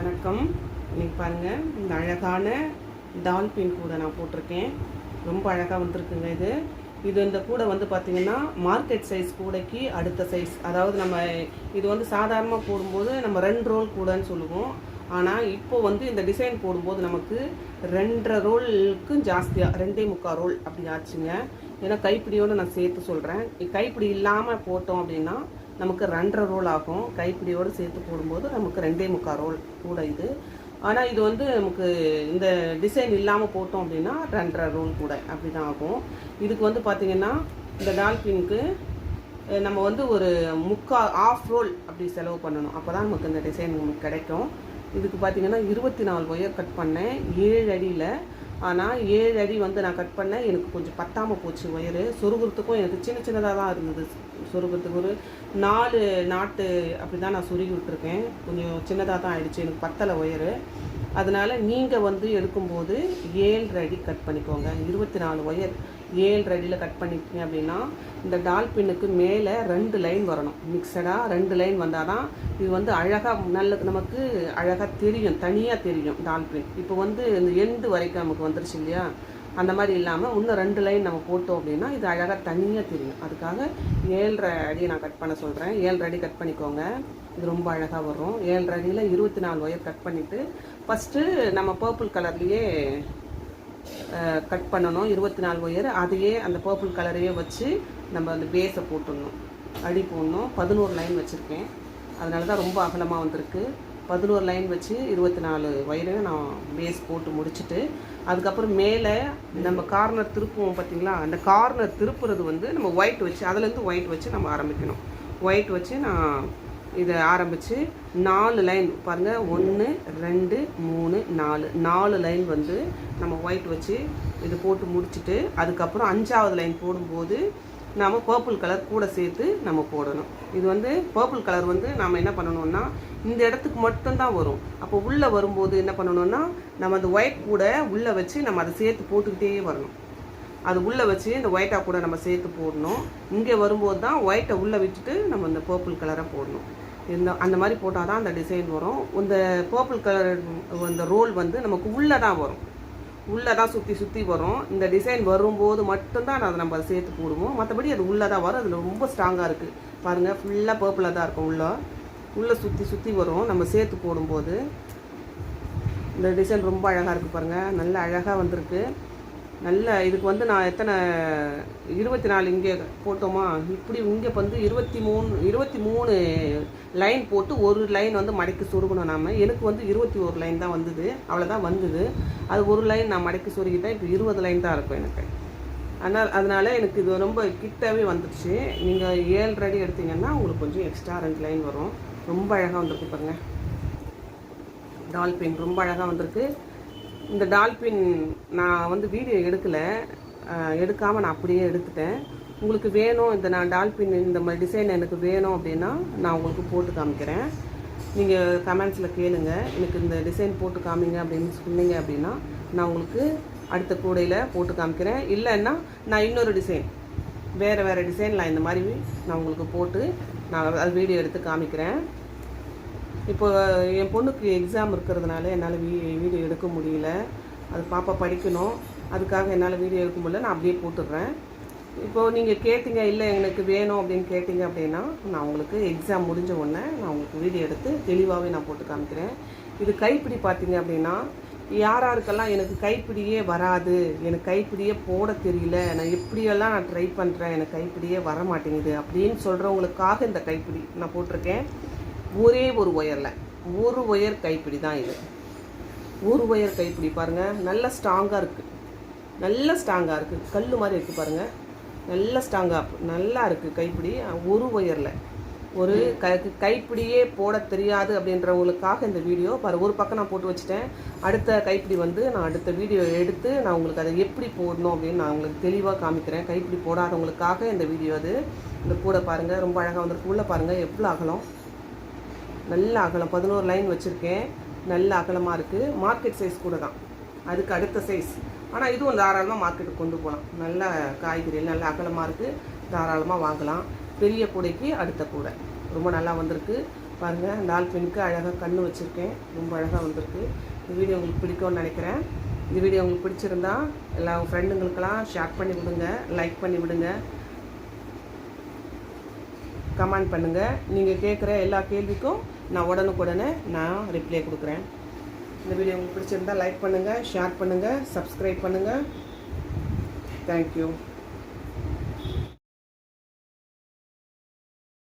வணக்கம். இன்றைக்கி பாருங்கள் இந்த அழகான டால்பின் கூடை நான் போட்டிருக்கேன். ரொம்ப அழகாக வந்திருக்குங்க இது. இது இந்த கூடை வந்து பார்த்திங்கன்னா மார்க்கெட் சைஸ் கூடைக்கு அடுத்த சைஸ். அதாவது நம்ம இது வந்து சாதாரணமாக போடும்போது நம்ம ரெண்டு ரோல் கூடைன்னு சொல்லுவோம். ஆனால் இப்போ வந்து இந்த டிசைன் போடும்போது நமக்கு ரெண்டரை ரோலுக்கும் ஜாஸ்தியாக ரெண்டே முக்கால் ரோல் அப்படி ஆச்சுங்க. ஏன்னா கைப்பிடியோடு நான் சேர்த்து சொல்கிறேன் கைப்பிடி இல்லாமல் போட்டோம் அப்படின்னா நமக்கு ரெண்டரை ரோல் ஆகும். கைப்பிடியோடு சேர்த்து போடும்போது நமக்கு ரெண்டே முக்கால் ரோல் கூட இது. ஆனால் இது வந்து நமக்கு இந்த டிசைன் இல்லாமல் போட்டோம் அப்படின்னா ரெண்டரை ரோல் கூட அப்படி தான் ஆகும். இதுக்கு வந்து பார்த்திங்கன்னா இந்த டால்பின்க்கு நம்ம வந்து ஒரு முக்கா ஆஃப் ரோல் அப்படி செலவு பண்ணணும். அப்போ தான் நமக்கு இந்த டிசைன் நமக்கு கிடைக்கும். இதுக்கு பார்த்தீங்கன்னா இருபத்தி நாலு ஒயர் கட் பண்ணேன். ஏழு அடியில் ஆனால் ஏழு அடி வந்து நான் கட் பண்ணேன். எனக்கு கொஞ்சம் பத்தாமல் போச்சு ஒயரு. சொருகிறதுக்கும் எனக்கு சின்ன சின்னதாக தான் இருந்தது. சொருகிறதுக்கு ஒரு நாலு நாட்டு அப்படி தான் நான் சொருகி விட்டுருக்கேன். கொஞ்சம் சின்னதாக தான் ஆயிடுச்சு. எனக்கு பத்தலை ஒயரு. அதனால் நீங்கள் வந்து எடுக்கும்போது ஏழு அடி கட் பண்ணிக்கோங்க. இருபத்தி நாலு ஒயர் ஏழு அடியில் கட் பண்ணிக்கிங்க அப்படின்னா இந்த டால்பின்னுக்கு மேலே ரெண்டு லைன் வரணும். மிக்சடாக ரெண்டு லைன் வந்தால் தான் இது வந்து அழகாக நல்ல நமக்கு அழகாக தெரியும் தனியாக தெரியும் டால்பின் இப்போ வந்து இந்த எண்டு வரைக்கும் நமக்கு வந்துருச்சு இல்லையா? அந்த மாதிரி இல்லாமல் இன்னும் ரெண்டு லைன் நம்ம போட்டோம் அப்படின்னா இது அழகாக தனியாக தெரியும். அதுக்காக ஏழரை அடியை நான் கட் பண்ண சொல்கிறேன் ஏழரை அடி கட் பண்ணிக்கோங்க. இது ரொம்ப அழகாக வரும். ஏழரை அடியில் இருபத்தி நாலு ஒயர் கட் பண்ணிவிட்டு ஃபஸ்ட்டு நம்ம பர்பிள் கலர்லேயே கட் பண்ணணும். இருபத்தி நாலு ஒயர் அதையே அந்த பர்பிள் கலரையே வச்சு நம்ம அந்த பேஸை போட்டுடணும். அடி போடணும். பதினோரு லைன் வச்சுருக்கேன். அதனால தான் ரொம்ப அகலமாக வந்திருக்கு. பதினோரு லைன் வச்சு இருபத்தி நாலு ஒயரையும் நான் பேஸ் போட்டு முடிச்சுட்டு அதுக்கப்புறம் மேலே நம்ம கார்னர் திருப்புவோம் பார்த்தீங்களா அந்த கார்னர் திருப்புறது வந்து நம்ம ஒயிட் வச்சு அதுலேருந்து ஒயிட் வச்சு நம்ம ஆரம்பிக்கணும். ஒயிட் வச்சு நான் இதை ஆரம்பித்து நாலு லைன் பாருங்கள் ஒன்று ரெண்டு மூணு நாலு. நாலு லைன் வந்து நம்ம ஒயிட் வச்சு இது போட்டு முடிச்சுட்டு அதுக்கப்புறம் அஞ்சாவது லைன் போடும்போது நாம் பர்பிள் கலர் கூட சேர்த்து நம்ம போடணும். இது வந்து பர்பிள் கலர் வந்து நாம் என்ன பண்ணணும்னா இந்த இடத்துக்கு மட்டும்தான் வரும். அப்போ உள்ளே வரும்போது என்ன பண்ணணும்னா நம்ம அந்த ஒயிட் கூட உள்ளே வச்சு நம்ம அதை சேர்த்து போட்டுக்கிட்டே வரணும். அது உள்ளே வச்சு இந்த ஒயிட்டாக கூட நம்ம சேர்த்து போடணும். இங்கே வரும்போது தான் ஒயிட்டை உள்ளே விட்டுட்டு நம்ம இந்த பர்பிள் கலரை போடணும். இந்த அந்த மாதிரி போட்டால் தான் அந்த டிசைன் வரும். இந்த பர்பிள் கலர் அந்த ரோல் வந்து நமக்கு உள்ளே தான் வரும். உள்ளே தான் சுற்றி சுற்றி வரும். இந்த டிசைன் வரும்போது மட்டும்தான் அதை நம்ம அதை சேர்த்து போடுவோம். மற்றபடி அது உள்ளே தான் வரும். அதில் ரொம்ப ஸ்ட்ராங்காக இருக்குது பாருங்கள் ஃபுல்லாக பர்பிளாக தான் இருக்கும் உள்ளே. உள்ளே சுற்றி சுற்றி வரும். நம்ம சேர்த்து போடும்போது. இந்த டிசைன் ரொம்ப அழகாக இருக்குது பாருங்கள் நல்ல அழகாக வந்திருக்கு. நல்ல இதுக்கு வந்து நான் எத்தனை இருபத்தி நாலு இங்கே போட்டோமா? இப்படி இங்கே வந்து இருபத்தி மூணு இருபத்தி மூணு லைன் போட்டு ஒரு லைன் வந்து மடக்கி சொருகணும் நாம. எனக்கு வந்து இருபத்தி ஒரு லைன் தான் வந்தது. அவ்வளோதான் வந்தது. அது ஒரு லைன் நான் மடக்கி சொருகிட்டேன். இப்போ இருபது லைன் தான் இருக்கும் எனக்கு. அதனால் அதனால் எனக்கு இது ரொம்ப கிட்டவே வந்துடுச்சு. நீங்கள் ஏழு அடி எடுத்தீங்கன்னா உங்களுக்கு கொஞ்சம் எக்ஸ்ட்ரா ரெண்டு லைன் வரும். ரொம்ப அழகாக வந்திருக்கு பாருங்கள் டால்பின் ரொம்ப அழகாக வந்திருக்கு. இந்த டால்பின் நான் வந்து வீடியோ எடுக்கலை. எடுக்காமல் நான் அப்படியே எடுத்துட்டேன். உங்களுக்கு வேணும் இந்த நான் டால்பின் இந்த மாதிரி டிசைன் எனக்கு வேணும் அப்படின்னா நான் உங்களுக்கு போட்டு காமிக்கிறேன். நீங்கள் கமெண்ட்ஸில் கேளுங்க. எனக்கு இந்த டிசைன் போட்டு காமிங்க அப்படின்னு சொன்னீங்க அப்படின்னா நான் உங்களுக்கு அடுத்த கூடையில் போட்டு காமிக்கிறேன். இல்லைன்னா நான் இன்னொரு டிசைன் வேறு வேறு டிசைன் நான் இந்த மாதிரி நான் உங்களுக்கு போட்டு நான் அது வீடியோ எடுத்து காமிக்கிறேன். இப்போ என் பொண்ணுக்கு எக்ஸாம் இருக்கிறதுனால என்னால் வீ வீடியோ எடுக்க முடியல. அது பாப்பா படிக்கணும். அதுக்காக என்னால் வீடியோ எடுக்க முடியல. நான் அப்படியே போட்டுடுறேன். இப்போது நீங்கள் கேட்டிங்க இல்லை எனக்கு வேணும் அப்படின்னு கேட்டிங்க அப்படின்னா நான் உங்களுக்கு எக்ஸாம் முடிஞ்ச உடனே நான் உங்களுக்கு வீடியோ எடுத்து தெளிவாகவே நான் போட்டு காமிக்கிறேன். இது கைப்பிடி பார்த்தீங்க அப்படின்னா யார் யாருக்கெல்லாம் எனக்கு கைப்பிடியே வராது எனக்கு கைப்பிடியே போட தெரியல நான் எப்படியெல்லாம் நான் ட்ரை பண்ணுறேன் எனக்கு கைப்பிடியே வர மாட்டேங்குது அப்படின்னு சொல்கிறவங்களுக்காக இந்த கைப்பிடி நான் போட்டிருக்கேன். ஒரே ஒரு ஒயரில். ஒரு ஒயர் கைப்பிடி தான் இது. ஒரு ஒயர் கைப்பிடி பாருங்கள் நல்ல ஸ்ட்ராங்காக இருக்குது நல்ல ஸ்ட்ராங்காக இருக்குது கல் மாதிரி இருக்குது பாருங்கள் நல்ல ஸ்ட்ராங்காக நல்லா இருக்குது கைப்பிடி. ஒரு ஒயரில். ஒரு க கைப்பிடியே போட தெரியாது அப்படின்றவங்களுக்காக இந்த வீடியோ. பாரு ஒரு பக்கம் நான் போட்டு வச்சுட்டேன். அடுத்த கைப்பிடி வந்து நான் அடுத்த வீடியோ எடுத்து நான் உங்களுக்கு அதை எப்படி போடணும் அப்படின்னு நான் உங்களுக்கு தெளிவாக காமிக்கிறேன். கைப்பிடி போடாதவங்களுக்காக இந்த வீடியோ அது. இந்த கூட பாருங்கள் ரொம்ப அழகாக வந்திருக்கு. உள்ளே பாருங்கள் எவ்வளோ அகலம். நல்ல அகலம் பதினோரு லைன் வச்சுருக்கேன். நல்ல அகலமாக இருக்குது மார்க்கெட் சைஸ் கூட தான் அதுக்கு அடுத்த சைஸ் ஆனால் இதுவும் தாராளமாக மார்க்கெட்டுக்கு கொண்டு போகலாம் நல்ல காய்கறிகள் நல்ல அகலமாக இருக்குது தாராளமாக வாங்கலாம். பெரிய கூடைக்கு அடுத்த கூடை. ரொம்ப நல்லா வந்திருக்கு. பாருங்கள் டால்ஃபினுக்கு அழகாக கண்ணு வச்சுருக்கேன். ரொம்ப அழகாக வந்திருக்கு. இந்த வீடியோ உங்களுக்கு பிடிக்கும்னு நினைக்கிறேன். இந்த வீடியோ உங்களுக்கு பிடிச்சிருந்தா எல்லா உங்கள் ஃப்ரெண்டுங்களுக்கெல்லாம் ஷேர் பண்ணி விடுங்க. லைக் பண்ணி விடுங்க. கமெண்ட் பண்ணுங்கள் நீங்கள் கேட்குற எல்லா கேள்விக்கும் நான் உடனுக்குடனே நான் ரிப்ளை கொடுக்குறேன். இந்த வீடியோ உங்களுக்கு பிடிச்சிருந்தா லைக் பண்ணுங்கள் ஷேர் பண்ணுங்கள் சப்ஸ்கிரைப் பண்ணுங்கள் தேங்க்யூ